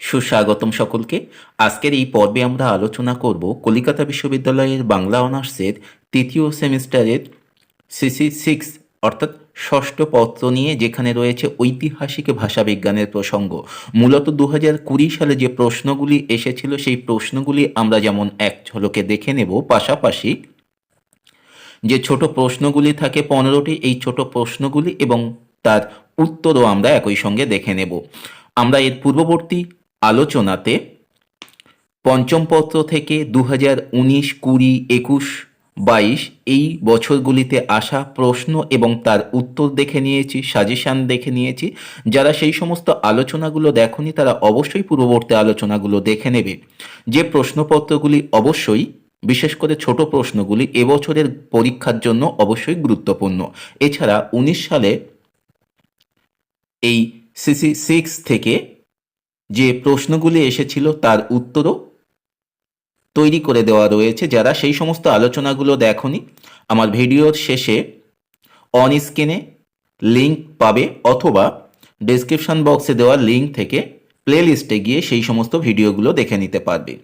সুস্বাগতম সকলকে। আজকের এই পর্বে আমরা আলোচনা করব কলিকাতা বিশ্ববিদ্যালয়ের বাংলা অনার্সের তৃতীয় সেমিস্টারের সিসি সিক্স অর্থাৎ ষষ্ঠ পত্র নিয়ে যেখানে রয়েছে ঐতিহাসিক ভাষাবিজ্ঞানের প্রসঙ্গ। মূলত দু কুড়ি সালে যে প্রশ্নগুলি এসেছিল, সেই প্রশ্নগুলি আমরা যেমন এক ঝলকে দেখে নেব। পাশাপাশি যে ছোট প্রশ্নগুলি থাকে পনেরোটি, এই ছোট প্রশ্নগুলি এবং তার উত্তরও আমরা একই সঙ্গে দেখে নেব। আমরা এর পূর্ববর্তী আলোচনাতে পঞ্চম পত্র থেকে দু হাজার উনিশ কুড়ি একুশ বাইশ এই বছরগুলিতে আসা প্রশ্ন এবং তার উত্তর দেখে নিয়েছি সাজেশান দেখে নিয়েছি। যারা সেই সমস্ত আলোচনাগুলো দেখনি, তারা অবশ্যই পূর্ববর্তী আলোচনাগুলো দেখে নেবে। যে প্রশ্নপত্রগুলি অবশ্যই, বিশেষ করে ছোট প্রশ্নগুলি, এবছরের পরীক্ষার জন্য অবশ্যই গুরুত্বপূর্ণ। এছাড়া উনিশ সালে এই সিসি সিক্স থেকে যে প্রশ্নগুলি এসেছিল তার উত্তরও তৈরি করে দেওয়া রয়েছে যারা সেই সমস্ত আলোচনাগুলো দেখনি। আমার ভিডিওর শেষে অন স্ক্রিনে লিঙ্ক পাবে অথবা ডেসক্রিপশন বক্সে দেওয়া লিঙ্ক থেকে প্লে লিস্টে গিয়ে সেই সমস্ত ভিডিওগুলো দেখে নিতে পারবে।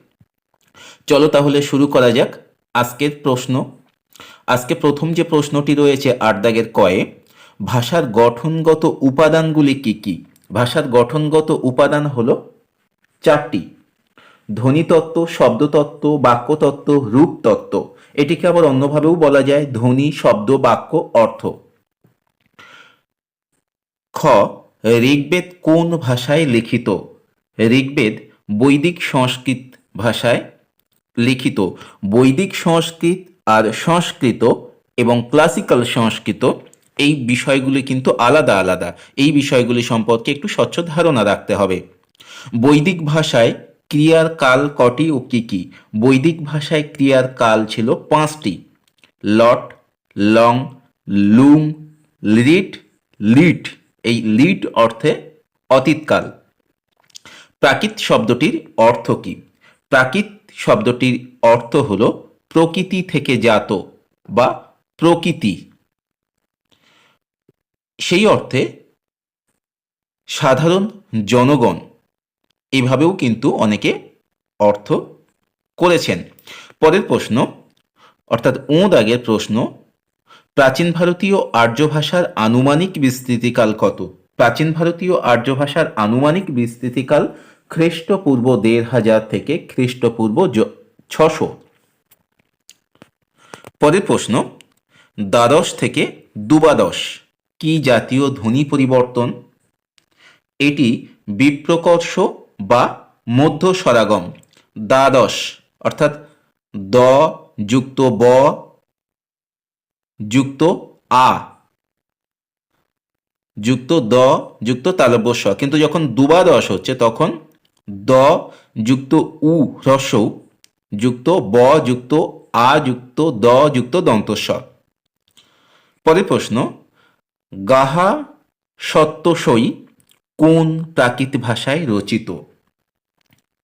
চলো তাহলে শুরু করা যাক আজকের প্রশ্ন। আজকে প্রথম যে প্রশ্নটি রয়েছে আট দাগের কয়ে, ভাষার গঠনগত উপাদানগুলি কি কি? ভাষার গঠনগত উপাদান হল চারটি। ধ্বনিতত্ত্ব, শব্দতত্ত্ব, বাক্যতত্ত্ব, রূপতত্ত্ব। এটিকে আবার অন্যভাবেও বলা যায় ধ্বনি, শব্দ, বাক্য, অর্থ। খ, ঋগ্বেদ কোন ভাষায় লিখিত? ঋগ্বেদ বৈদিক সংস্কৃত ভাষায় লিখিত। বৈদিক সংস্কৃত আর সংস্কৃত এবং ক্লাসিক্যাল সংস্কৃত এই বিষয়গুলি কিন্তু আলাদা আলাদা। এই বিষয়গুলি সম্পর্কে একটু স্বচ্ছ ধারণা রাখতে হবে। বৈদিক ভাষায় ক্রিয়ার কাল কটি ও কি কি? বৈদিক ভাষায় ক্রিয়ার কাল ছিল পাঁচটি। লট, লং, লুং লিট লিট। এই লিট অর্থে অতীতকাল। প্রাকৃত শব্দটির অর্থ কি? প্রাকৃত শব্দটির অর্থ হল প্রকৃতি থেকে জাত বা প্রকৃতি। সেই অর্থে সাধারণ জনগণ এভাবেও কিন্তু অনেকে অর্থ করেছেন। পরের প্রশ্ন, অর্থাৎ ও দাগের প্রশ্ন, প্রাচীন ভারতীয় আর্য ভাষার আনুমানিক বিস্তৃতিকাল কত? প্রাচীন ভারতীয় আর্য ভাষার আনুমানিক বিস্তৃতিকাল খ্রিস্টপূর্ব দেড় হাজার থেকে খ্রিস্টপূর্ব ছশো। পরের প্রশ্ন, দ্বাদশ থেকে দুবাদশ। কি জাতীয় ধ্বনি পরিবর্তন? এটি বিপ্রকর্ষ বা মধ্য স্বরাগম দ্বাদশ, অর্থাৎ দ যুক্ত ব যুক্ত আ। যুক্ত দ যুক্ত তালব্য স, কিন্তু যখন দুবাদশ হচ্ছে, তখন দ যুক্ত উ হ্রস্ব যুক্ত ব যুক্ত আ যুক্ত দ যুক্ত দন্তস্ব। পরের প্রশ্ন গাহা সত্যসই কোন প্রাকৃত ভাষায় রচিত?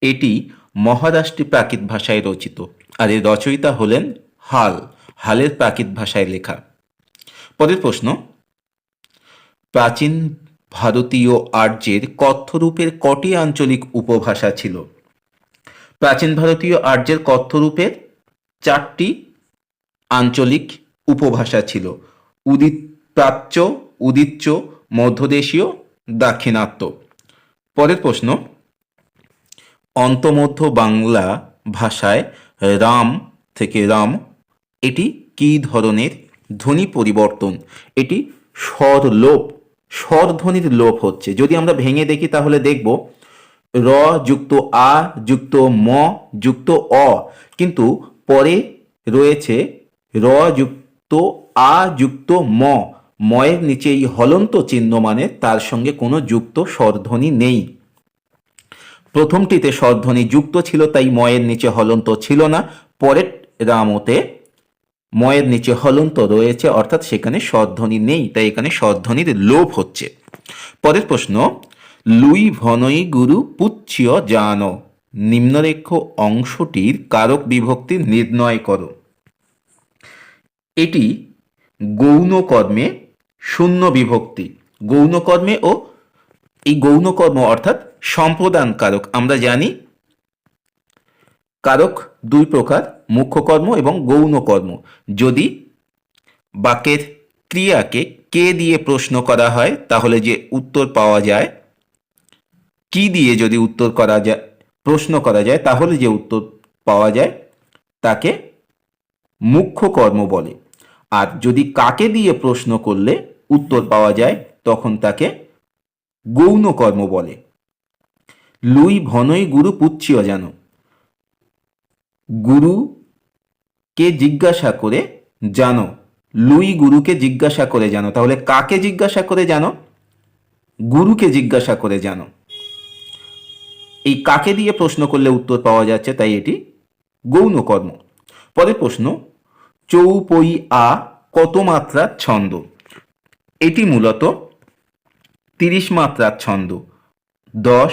এটি মহারাষ্ট্রী প্রাকৃত ভাষায় রচিত। আর এর রচয়িতা হলেন হাল। হালের প্রাকৃত ভাষায় লেখা। পরের প্রশ্ন। প্রাচীন ভারতীয় আর্যের কথ্যরূপের কটি আঞ্চলিক উপভাষা ছিল? প্রাচীন ভারতীয় আর্যের কথ্যরূপের চারটি আঞ্চলিক উপভাষা ছিল। উদিত প্রাচ্য, উদিচ্য, মধ্যদেশীয়, দাক্ষিণাত্য। পরের প্রশ্ন, অন্তমধ্য বাংলা ভাষায় রাম থেকে রাম, এটি কী ধরনের ধ্বনি পরিবর্তন? এটি স্বর লোপ, স্বর ধ্বনির লোপ হচ্ছে। যদি আমরা ভেঙে দেখি তাহলে দেখব, র যুক্ত আ যুক্ত ম যুক্ত অ, কিন্তু পরে রয়েছে র যুক্ত আ যুক্ত ম। ময়ের নিচে এই হলন্ত চিহ্ন মানে তার সঙ্গে কোনো যুক্ত স্বরধ্বনি নেই। প্রথমটিতে স্বরধ্বনি যুক্ত ছিল, তাই ময়ের নিচে হলন্ত ছিল না। পরের রামতে ময়ের নিচে হলন্ত রয়েছে, অর্থাৎ সেখানে স্বরধ্বনি নেই, তাই এখানে স্বরধ্বনির লোভ হচ্ছে। পরের প্রশ্ন, লুই ভনই গুরু পুচ্ছিয় জান, নিম্নরেখ অংশটির কারক বিভক্তি নির্ণয় করো। এটি গৌণ কর্মে শূন্য বিভক্তি গৌণ কর্মে ও এই গৌণকর্ম অর্থাৎ সম্প্রদান কারক আমরা জানি কারক দুই প্রকার মুখ্য কর্ম এবং গৌণ কর্ম যদি বাক্যের ক্রিয়াকে কে দিয়ে প্রশ্ন করা হয়, তাহলে যে উত্তর পাওয়া যায়, কি দিয়ে যদি উত্তর করা যায়, প্রশ্ন করা যায়, তাহলে যে উত্তর পাওয়া যায়, তাকে মুখ্য কর্ম বলে। আর যদি কাকে দিয়ে প্রশ্ন করলে উত্তর পাওয়া যায়, তখন তাকে গৌণ কর্ম বলে। লুই ভনই গুরু পুচ্ছিও জানো। গুরুকে জিজ্ঞাসা করে জানো। লুই গুরুকে জিজ্ঞাসা করে জানো। তাহলে কাকে জিজ্ঞাসা করে জানো? গুরুকে জিজ্ঞাসা করে জানো। এই কাকে দিয়ে প্রশ্ন করলে উত্তর পাওয়া যাচ্ছে, তাই এটি গৌণ কর্ম পরের প্রশ্ন, চৌপই আ কত মাত্রার ছন্দ? এটি মূলত তিরিশ মাত্রার ছন্দ, দশ,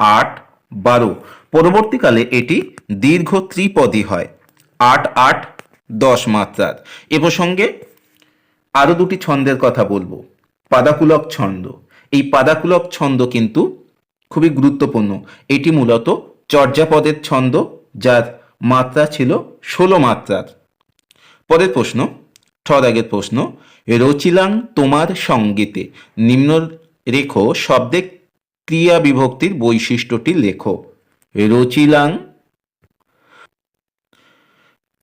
আট, বারো। পরবর্তীকালে এটি দীর্ঘ ত্রিপদী হয়, আট আট, দশ মাত্রার। এ প্রসঙ্গে আরও দুটি ছন্দের কথা বলব। পাদাকুলক ছন্দ। এই পাদাকুলক ছন্দ কিন্তু খুবই গুরুত্বপূর্ণ। এটি মূলত চর্যাপদের ছন্দ, যার মাত্রা ছিল ষোলো মাত্রার। পরের প্রশ্ন ঠর আগের প্রশ্ন রচিলাং তোমার সঙ্গীতে। নিম্ন রেখো শব্দে ক্রিয়া বিভক্তির বৈশিষ্ট্যটি লেখো। রচিলাং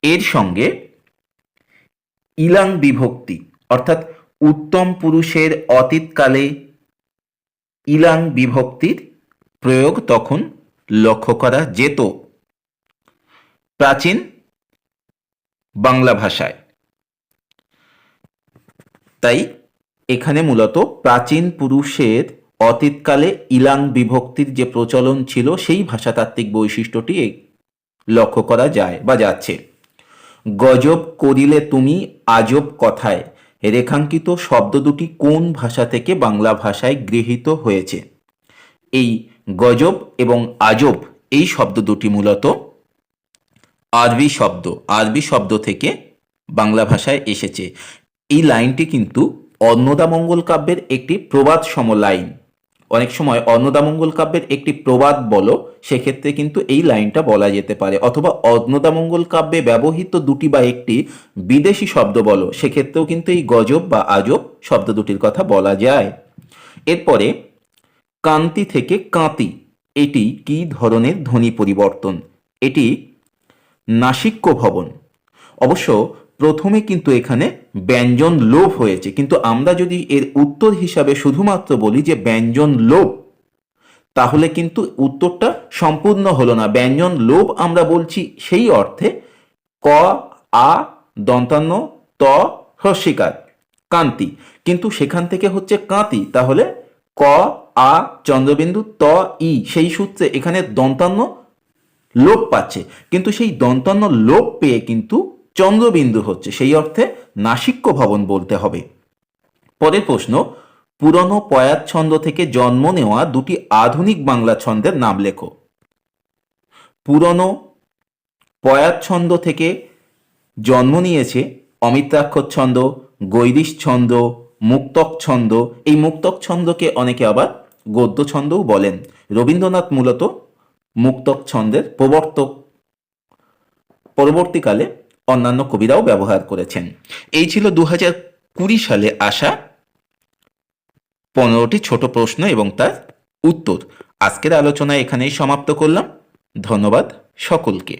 এর সঙ্গে ইলাং বিভক্তি, অর্থাৎ উত্তম পুরুষের অতীতকালে ইলাং বিভক্তির প্রয়োগ তখন লক্ষ্য করা যেত। প্রাচীন বাংলা ভাষায়। তাই এখানে মূলত প্রাচীন পুরুষের অতীতকালে ইলাং বিভক্তির যে প্রচলন ছিল, সেই ভাষাতাত্ত্বিক বৈশিষ্ট্যটি লক্ষ্য করা যায় বা যাচ্ছে। গজব করিলে তুমি আজব কথায়। রেখাঙ্কিত শব্দ দুটি কোন ভাষা থেকে বাংলা ভাষায় গৃহীত হয়েছে? এই গজব এবং আজব, এই শব্দ দুটি মূলত আরবি শব্দ আরবি শব্দ থেকে বাংলা ভাষায় এসেছে। এই লাইনটি কিন্তু অন্নদামঙ্গল কাব্যের একটি প্রবাদ সম লাইন অনেক সময় অন্নদামঙ্গল কাব্যের একটি প্রবাদ বলো, সেক্ষেত্রে কিন্তু এই লাইনটা বলা যেতে পারে। অথবা অন্নদামঙ্গল কাব্যে ব্যবহৃত দুটি বা একটি বিদেশি শব্দ বলো, সেক্ষেত্রেও কিন্তু এই গজব বা আজব শব্দ দুটির কথা বলা যায়। এরপরে, কান্তি থেকে কাঁতি, এটি কি ধরনের ধ্বনি পরিবর্তন? এটি নাসিক্য ভবন। অবশ্য প্রথমে কিন্তু এখানে ব্যঞ্জন লোভ হয়েছে। কিন্তু আমরা যদি এর উত্তর হিসাবে শুধুমাত্র বলি যে ব্যঞ্জন লোভ, তাহলে কিন্তু উত্তরটা সম্পূর্ণ হলো না। ব্যঞ্জন লোভ আমরা বলছি সেই অর্থে ক, আ, দন্তান্ন, ত হস্যিকার কান্তি। কিন্তু সেখান থেকে হচ্ছে কাঁতি। তাহলে ক, আ, চন্দ্রবিন্দু, ত, ই, সেই সূত্রে এখানে দন্তান্ন লোপ পাচ্ছে। কিন্তু সেই দন্তান্ন লোপ পেয়ে কিন্তু চন্দ্রবিন্দু হচ্ছে, সেই অর্থে নাসিক্য ভবন বলতে হবে। পরের প্রশ্ন, পুরনো পয়াত ছন্দ থেকে জন্ম নেওয়া দুটি আধুনিক বাংলা ছন্দের নাম লেখো। পুরনো পয়াত ছন্দ থেকে জন্ম নিয়েছে অমিত্রাক্ষর ছন্দ, গৈরিশ ছন্দ, মুক্তক ছন্দ। এই মুক্তক ছন্দকে অনেকে আবার গদ্য ছন্দও বলেন। রবীন্দ্রনাথ মূলত মুক্তক ছন্দের প্রবর্তক। পরবর্তীকালে অন্যান্য কবিরাও ব্যবহার করেছেন। এই ছিল দু কুড়ি সালে আসা পনেরোটি ছোট প্রশ্ন এবং তার উত্তর। আজকের আলোচনা এখানেই সমাপ্ত করলাম। ধন্যবাদ সকলকে।